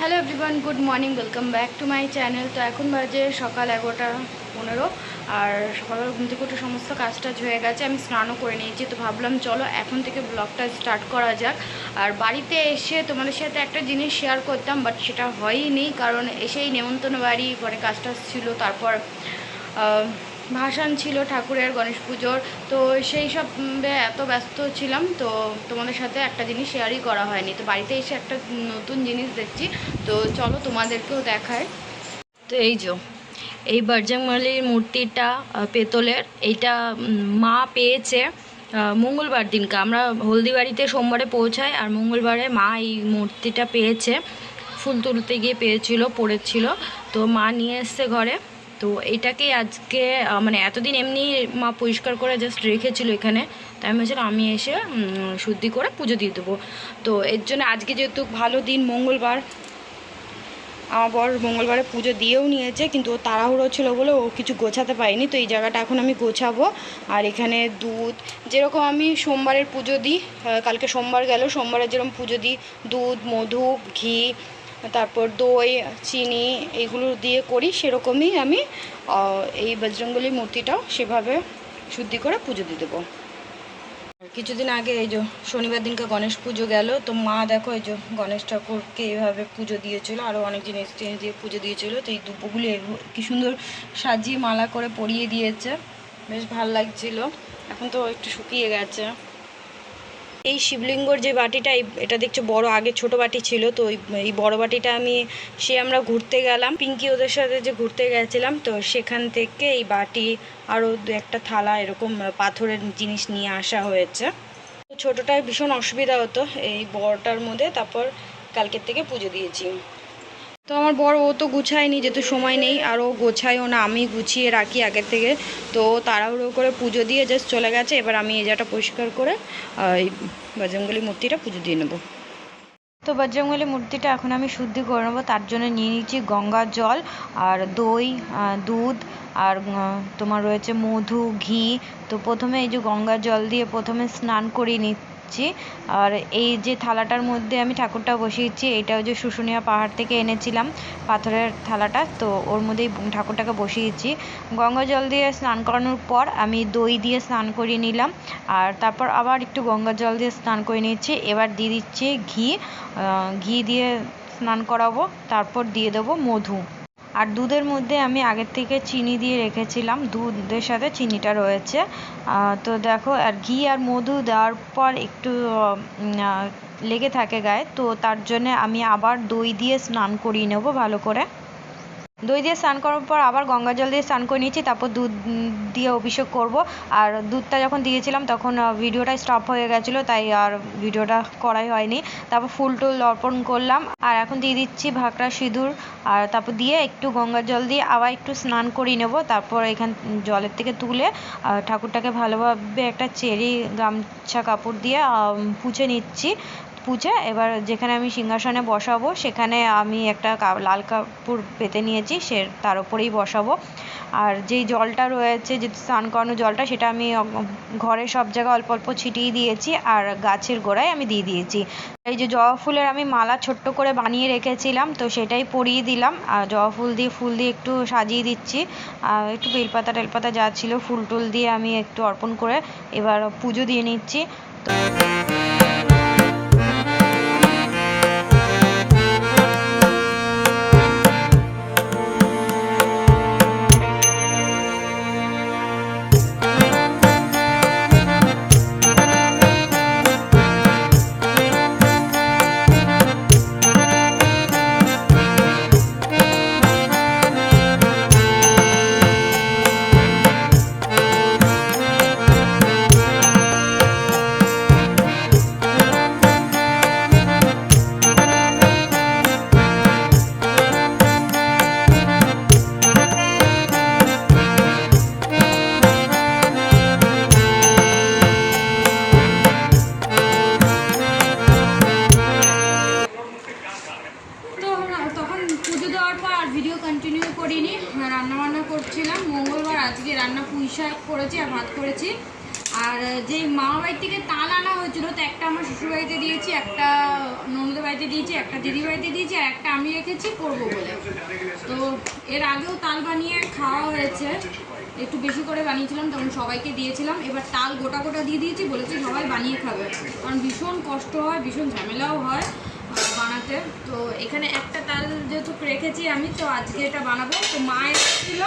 Hello everyone good morning welcome back to my channel তো এখন বাজে সকাল এগারোটা পনেরো, আর সকালবেলা ঘুম থেকে উঠে সমস্ত কাজ টাজ হয়ে গেছে, আমি স্নানও করে নিয়েছি, তো ভাবলাম চলো এখন থেকে ব্লগটা স্টার্ট করা যাক। আর বাড়িতে এসে তোমাদের সাথে একটা জিনিস শেয়ার করতাম বাট সেটা হয়নি কারণ এসেই নেমন্তন্ন বাড়ি, পরে কাজ টাজ ছিল, তারপর ভাসান ছিল ঠাকুরের গণেশ পুজোর। তো সেই সব এত ব্যস্ত ছিলাম, তো তোমাদের সাথে একটা জিনিস শেয়ারই করা হয়নি। তো বাড়িতে এসে একটা নতুন জিনিস দেখছি, তো চলো তোমাদেরকেও দেখায় তো এই যে, এই বর্জাংমালির মূর্তিটা পেতলের, এইটা মা পেয়েছে মঙ্গলবার দিনকে। আমরা হলদিবাড়িতে সোমবারে পৌঁছাই আর মঙ্গলবারে মা এই মূর্তিটা পেয়েছে। ফুল তুলতে গিয়ে পেয়েছিল, পড়েছিল। তো মা নিয়ে এসছে ঘরে। তো এটাকেই আজকে মানে এতদিন এমনি মা পরিষ্কার করে জাস্ট রেখেছিল এখানে, তাই আমি বলছিলাম আমি এসে শুদ্ধি করে পুজো দিয়ে দেবো। তো এর জন্য আজকে যেহেতু ভালো দিন, মঙ্গলবার, আমার বর মঙ্গলবারে পুজো দিয়েও নিয়েছে, কিন্তু ও তাড়াহুড়ো ছিল বলে ও কিছু গোছাতে পারিনি, তো এই জায়গাটা এখন আমি গোছাবো। আর এখানে দুধ, যেরকম আমি সোমবারের পুজো দিই কালকে সোমবার গেল, সোমবারে যেরকম পুজো দিই, দুধ, মধু, ঘি তারপর দই, চিনি এগুলো দিয়ে করি, সেরকমই আমি এই বজরঙ্গলি মূর্তিটাও সেভাবে শুদ্ধি করে পুজো দিয়ে দেবো। কিছুদিন আগে এই যে শনিবার দিনকে গণেশ পুজো গেল, তো মা দেখো এই যে গণেশ ঠাকুরকে এইভাবে পুজো দিয়েছিল আরও অনেক জিনিস টিনিস দিয়ে পুজো দিয়েছিল, তো এই দুপুগুলি কি সুন্দর সাজিয়ে মালা করে পরিয়ে দিয়েছে, বেশ ভালো লাগছিল। এখন তো একটু শুকিয়ে গেছে। এই শিবলিঙ্গর যে বাটিটা এটা দেখছ বড় আগে ছোট বাটি ছিল, তো এই বড় বাটিটা আমি, সে আমরা ঘুরতে গেলাম। পিঙ্কি ওদের সাথে যে ঘুরতে গেছিলাম, তো সেখান থেকে এই বাটি আরও দু একটা থালা এরকম পাথরের জিনিস নিয়ে আসা হয়েছে। ছোটোটায় ভীষণ অসুবিধা হতো এই বড়টার মধ্যে, তারপর কালকের থেকে পুজো দিয়েছি। তো আমার বড় ও তো গুছায়নি, যেহেতু সময় নেই, আর ও গোছায়ও না, আমি গুছিয়ে রাখি আগের থেকে। তো তাড়াহুড়ো করে পুজো দিয়ে জাস্ট চলে গেছে, এবার আমি এই জায়গাটা পরিষ্কার করে এই বজরঙ্গলি মূর্তিটা পুজো দিয়ে নেব। তো বজরঙ্গলি মূর্তিটা এখন আমি শুদ্ধি করে নেব, তার জন্য নিয়ে নিচ্ছি গঙ্গার জল, আর দই দুধ, আর তোমার রয়েছে মধু, ঘি। তো প্রথমে এই যে গঙ্গার জল দিয়ে প্রথমে স্নান করিয়ে নিচ্ছি। আর এই যে থালাটার মধ্যে আমি ঠাকুরটা বসিয়েছি এটা যে শুশুনিয়া পাহাড় থেকে এনেছিলাম পাথরের থালাটা, তো ওর মধ্যেই ঠাকুরটাকে বসিয়েছি। গঙ্গা জল দিয়ে স্নান করানোর পর আমি দই দিয়ে স্নান করিয়ে নিলাম, আর তারপর আবার একটু গঙ্গা জল দিয়ে স্নান করে নিচ্ছি এবার দিয়ে দিচ্ছি ঘি ঘি দিয়ে স্নান করাবো, তারপর দিয়ে দেবো মধু। আর দুধের মধ্যে আমি আগের থেকে চিনি দিয়ে রেখেছিলাম। দুধের সাথে চিনিটা রয়েছে। তো দেখো, আর ঘি আর মধু দেওয়ার পর একটু লেগে থাকে গায়ে। তো তার জন্যে আমি আবার দই দিয়ে স্নান করিয়ে নেব ভালো করে। দই দিয়ে স্নান করার পর আবার গঙ্গা জল দিয়ে স্নান করে নিয়েছি, তারপর দুধ দিয়ে অভিষেক করব। আর দুধটা যখন দিয়েছিলাম তখন ভিডিওটা স্টপ হয়ে গেছিল, তাই আর ভিডিওটা করাই হয়নি। তারপর ফুল টুল অর্পণ করলাম, আর এখন দিয়ে দিচ্ছি ভাকরা সিঁদুর। আর তারপর দিয়ে একটু গঙ্গা জল দিয়ে আবার একটু স্নান করিয়ে নেব, তারপর এখান জলের থেকে তুলে ঠাকুরটাকে ভালোভাবে একটা চেরি গামছা কাপড় দিয়ে পুছে নিচ্ছি। পুছে এবার যেখানে আমি সিংহাসনে বসাবো, সেখানে আমি একটা লাল কাপড় পেতে নিয়েছি, সে, তার উপরেই বসাবো। আর যেই জলটা রয়েছে, যে স্নান করানো জলটা, সেটা আমি ঘরে সব জায়গায় অল্প অল্প ছিটিয়ে দিয়েছি, আর গাছের গোড়ায় আমি দিয়ে দিয়েছি। এই যে জবা ফুলের আমি মালা ছোট্ট করে বানিয়ে রেখেছিলাম, তো সেটাই পরিয়ে দিলাম। আর জবা ফুল দিয়ে ফুল দিয়ে একটু সাজিয়ে দিচ্ছি। আর একটু বেলপাতা টেলপাতা যা ছিল, ফুল টুল দিয়ে আমি একটু অর্পণ করে এবার পুজো দিয়ে নিচ্ছি। তো করেছি, আর ভাত করেছি। আর যে মামা বাড়ির থেকে তাল আনা হয়েছিল, তো একটা আমার শ্বশুর বাড়িতে দিয়েছি, একটা ননদের বাড়িতে দিয়েছি, একটা দিদি বাড়িতে দিয়েছি, আর একটা আমি রেখেছি করব বলে। তো এর আগেও তাল বানিয়ে খাওয়া হয়েছে। একটু বেশি করে বানিয়েছিলাম, তখন সবাইকে দিয়েছিলাম। এবার তাল গোটা গোটা দিয়ে দিয়েছি, বলেছি সবাই বানিয়ে খাবে। কারণ ভীষণ কষ্ট হয়, ভীষণ ঝামেলাও হয় বানাতে। তো এখানে একটা তাল যেহেতু রেখেছি আমি, তো আজকে এটা বানাবো। তো মা এসেছিল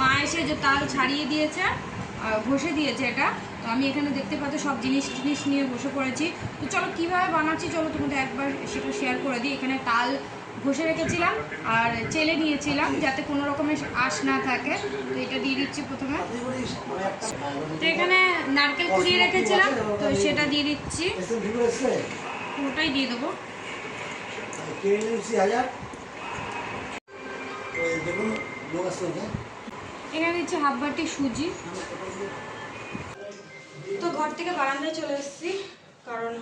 মা এসে যে তাল ছাড়িয়ে দিয়েছে ঘষে দিয়েছে এটা। তো আমি এখানে দেখতে পাচ্ছ সব জিনিস টিনিস নিয়ে বসে পড়েছি। তো চলো, কীভাবে বানাচ্ছি চলো তোমাদের একবার সেটা শেয়ার করে দিই। এখানে তাল ঘষে রেখেছিলাম আর চেলে নিয়েছিলাম যাতে কোনো রকমের আঁশ না থাকে। তো এটা দিয়ে দিচ্ছি প্রথমে। তো এখানে নারকেল কুড়িয়ে রেখেছিলাম, তো সেটা দিয়ে দিচ্ছি। পুরোটাই দিয়ে দেবো। এখানে দিচ্ছি হাফ বাটি সুজি। তো ঘর থেকে বারান্দায় চলে এসেছি, কারণ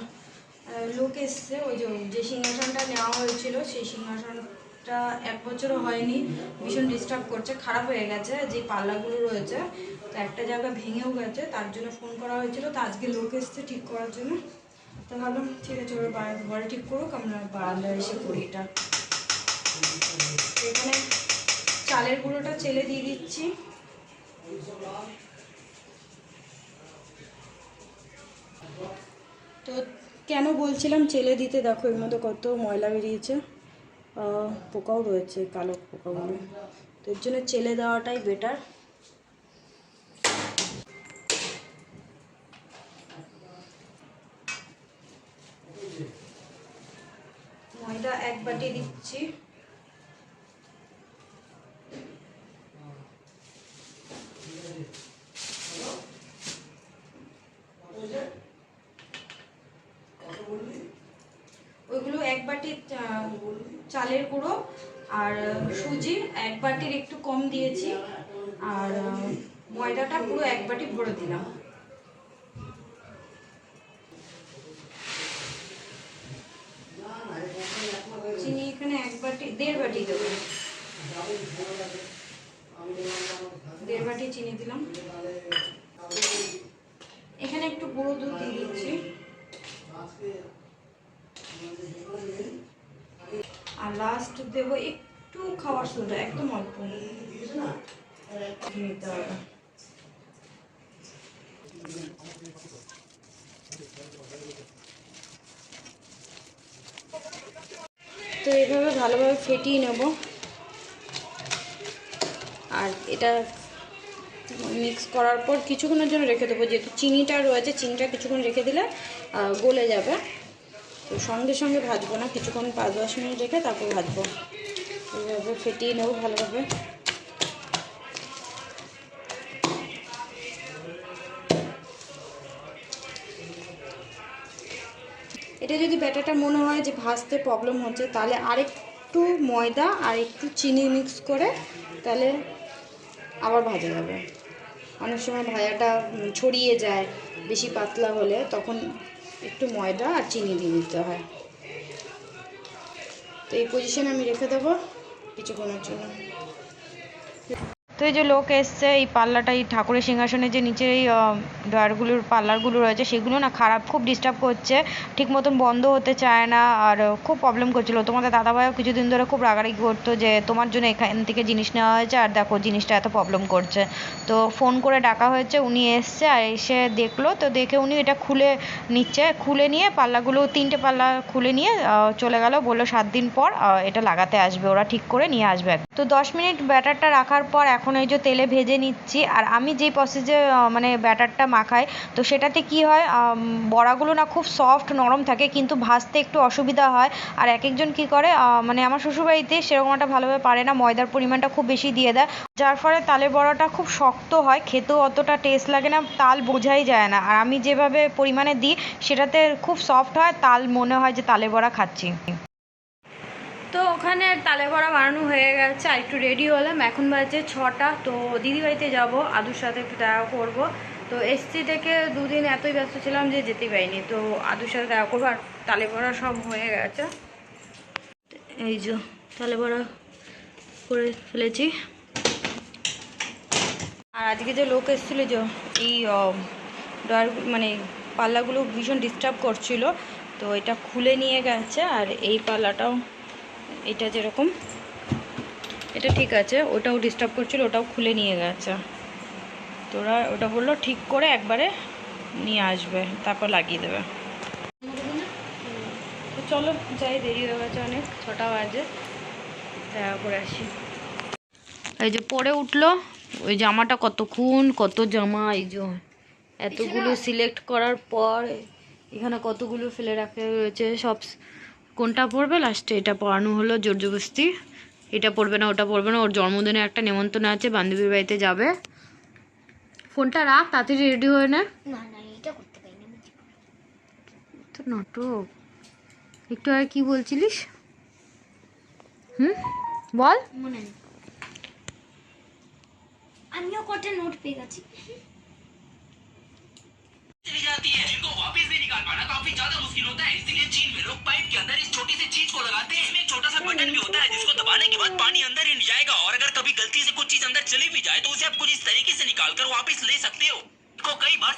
লোক এসছে। ওই যে যে সিংহাসনটা নেওয়া হয়েছিল, সেই সিংহাসনটা এক বছরও হয়নি। ভীষণ ডিস্টার্ব করছে, খারাপ হয়ে গেছে, যে পাল্লাগুলো রয়েছে, তো একটা জায়গা ভেঙেও গেছে, তার জন্য ফোন করা হয়েছিল। তো আজকে লোক এসছে ঠিক করার জন্য। তো ভাবলাম, ঠিক আছে, ওরা ঘরে ঠিক করুক, আমরা বারান্দায় এসে করি এটা। এখানে চালের গুঁড়োটা চেলে দিয়ে দিচ্ছি। তো কেন বলছিলাম চেলে দিতে? দেখো, এর মধ্যে কত ময়লা বেরিয়েছে। পোকাও রয়েছে, কালো পোকাগুলো। তো এর জন্য চেলে দেওয়াটাই বেটার ময়দা এক বাটি দিচ্ছি ওইগুলো এক বাটি চা- চালের গুঁড়ো আর সুজি এক বাটির একটু কম দিয়েছি, আর ময়দাটা পুরো এক বাটি ভরে দিলাম। চিনি এখানে এক বাটি দেড় বাটি দেবো। দেড় বাটি চিনি দিলাম। এখানে একটু গুঁড়ো দুধ দিয়ে দিচ্ছি। আর লাস্ট দেবো একটু খাওয়ার সোডা একদম অল্প। তো এইভাবে ভালোভাবে ফেটিয়ে নেব। আর এটা মিক্স করার পর কিছুক্ষণের জন্য রেখে দেবো। যেহেতু চিনিটা রয়েছে, চিনিটা কিছুক্ষণ রেখে দিলে গলে যাবে। তো সঙ্গে সঙ্গে ভাজবো না, কিছুক্ষণ পাঁচ দশ মিনিট রেখে তারপর ভাজবো। এইভাবে ফেটিয়ে নেব ভালোভাবে। এটা যদি ব্যাটারটা মনে হয় যে ভাজতে প্রবলেম হচ্ছে, তাহলে আরেকটু ময়দা আর একটু চিনি মিক্স করে তাহলে আবার ভাজা যাবে। অনেক সময় ভাজাটা ছড়িয়ে যায় বেশি পাতলা হলে, তখন একটু ময়দা আর চিনি দিয়ে দিতে হয়। তো এই পজিশনে আমি রেখে দেবো। কিছুক্ষণের জন্য। তো এই যে লোক এসছে, এই পাল্লাটা, এই ঠাকুরের সিংহাসনের যে নিচের এই ডয়ারগুলোর পাল্লারগুলো রয়েছে, সেগুলো না খারাপ, খুব ডিস্টার্ব করছে। ঠিক মতন বন্ধ হতে চায় না আর খুব প্রবলেম করছিল। তোমাদের দাদাভাইও কিছুদিন ধরে খুব রাগারাগি করতো যে তোমার জন্য এখান থেকে জিনিস নেওয়া হয়েছে আর দেখো জিনিসটা এত প্রবলেম করছে। তো ফোন করে ডাকা হয়েছে, উনি এসছে আর এসে দেখল। তো দেখে উনি এটা খুলে নিচ্ছে, খুলে নিয়ে পাল্লাগুলো, তিনটে পাল্লা খুলে নিয়ে চলে গেল। বলল সাত দিন পর এটা লাগাতে আসবে, ওরা ঠিক করে নিয়ে আসবে। তো দশ মিনিট ব্যাটারটা রাখার পর এখন এই যে তেলে ভেজে নিচ্ছি, আর আমি যেই প্রসেসে মানে ব্যাটারটা মাখাই, তো সেটাতে কি হয় বড়াগুলো না খুব সফট নরম থাকে, কিন্তু ভাজতে একটু অসুবিধা হয়। আর এক একজন কি করে মানে আমার শ্বশুরবাড়িতে সেরকম একটা ভালোভাবে পারে না, ময়দার পরিমাণটা খুব বেশি দিয়ে দেয়। যার ফলে তালের বড়াটা খুব শক্ত হয়, খেতেও অতটা টেস্ট লাগে না, তাল বোঝাই যায় না। আর আমি যেভাবে পরিমাণে দিই, সেটাতে খুব সফট হয়, তাল মনে হয় যে তালের বড়া খাচ্ছি। তো ওখানে তালে ভরা বানানো হয়ে গেছে। আর একটু রেডি হলাম। এখন বাজে ছটা। তো দিদি বাড়িতে যাব। আদুর সাথে একটু দেখা করব। তো এসছি থেকে দুদিন এতই ব্যস্ত ছিলাম যে যেতেই পারিনি। তো আদুর সাথে দেখা করব। আর তালে ভরা সব হয়ে গেছে। এই যে তালে ভরা করে ফেলেছি। আর আজকে যে লোক এসেছিল যে এই ডয়ার মানে পাল্লাগুলো ভীষণ ডিস্টার্ব করছিল। তো এটা খুলে নিয়ে গেছে। আর এই পাল্লাটাও এটা যেরকম। এটা ঠিক আছে ওটাও ডিস্টার্ব করছিল ওটাও খুলে নিয়ে গেছে। তোরা ওটা বলল ঠিক করে একবারে নিয়ে আসবে তারপর লাগিয়ে দেবে। তো চলো যাই দেরি হয়ে গেছে অনেক ছটা বাজে। দেখা করে আসি। এই যে পরে উঠল ওই জামাটা কতক্ষণ কত জামা এই যে এতগুলো সিলেক্ট করার পর এখানে কতগুলো ফেলে রাখা রয়েছে সব কোনটা পড়বে লাস্টে এটা পড়ানো হলো জোর জবস্তি এটা পড়বে না ওটা পড়বে না ওর জন্মদিনে একটা নেমন্তন্ন আছে বান্ধবীর বাড়িতে যাবে ফোনটা রাখ তাড়াতাড়ি রেডি হয়ে নে না না এটা করতে পারি না আমি। তো নাটক একটু আর কি বলছিলিস হুম বল মনে নেই আমিও কটা নোট পেয়ে গেছি चली जाती है जिनको वापस नहीं निकाल पाना काफी ज्यादा मुश्किल होता है इसीलिए चीन में लोग पाइप के अंदर इस छोटी सी चीज़ को लगाते हैं, इसमें एक छोटा सा बटन भी होता है जिसको दबाने के बाद पानी अंदर ही जाएगा और अगर कभी गलती से कुछ चीज़ अंदर चली भी जाए तो उसे आप कुछ इस तरीके से निकाल कर वापिस ले सकते हो। को कई बार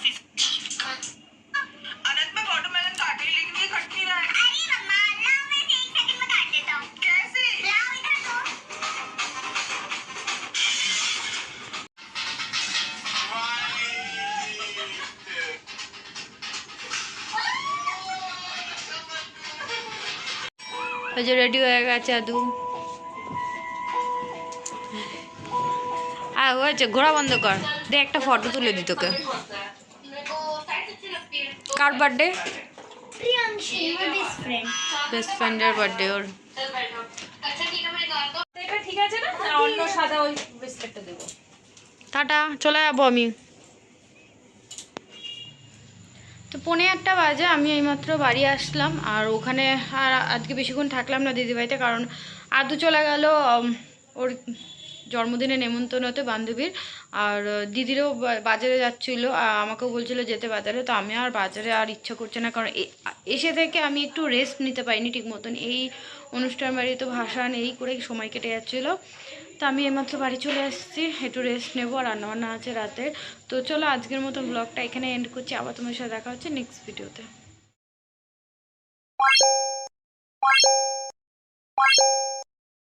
ওই যে রেডি হয়ে গেছে আদু। আর হয়েছে ঘোরা বন্ধ কর। দে একটা ফটো তুলে দি তোকে। কার বার্থডে বেস্ট ফ্রেন্ডের বার্থডে ওর। ঠিক আছে না? অন্য সাদা ওই টাটা চলে যাব আমি। পৌনে একটা বাজে, আমি এইমাত্র বাড়ি আসলাম। আর ওখানে আর আজকে বেশিক্ষণ থাকলাম না দিদিভাইতে, কারণ আদু চলে গেল ওর জন্মদিনে নেমন্তন্ন হতে বান্ধবীর। আর দিদিরও বাজারে যাচ্ছিল আমাকেও বলছিল যেতে বাজারে। তো আমি আর বাজারে আর ইচ্ছা করছে না, কারণ এসে থেকে আমি একটু রেস্ট নিতে পারিনি ঠিক মতন। এই অনুষ্ঠান বাড়িতে ভাসান, এই করে সময় কেটে যাচ্ছিল। তো আমি এইমাত্র বাড়ি চলে এসেছি, একটু রেস্ট নেব আর রান্নাবান্না আছে রাতে। তো চলো আজকের মতো ব্লগটা এখানে এন্ড করছি, আবার তোমার সাথে দেখা হচ্ছে নেক্সট ভিডিওতে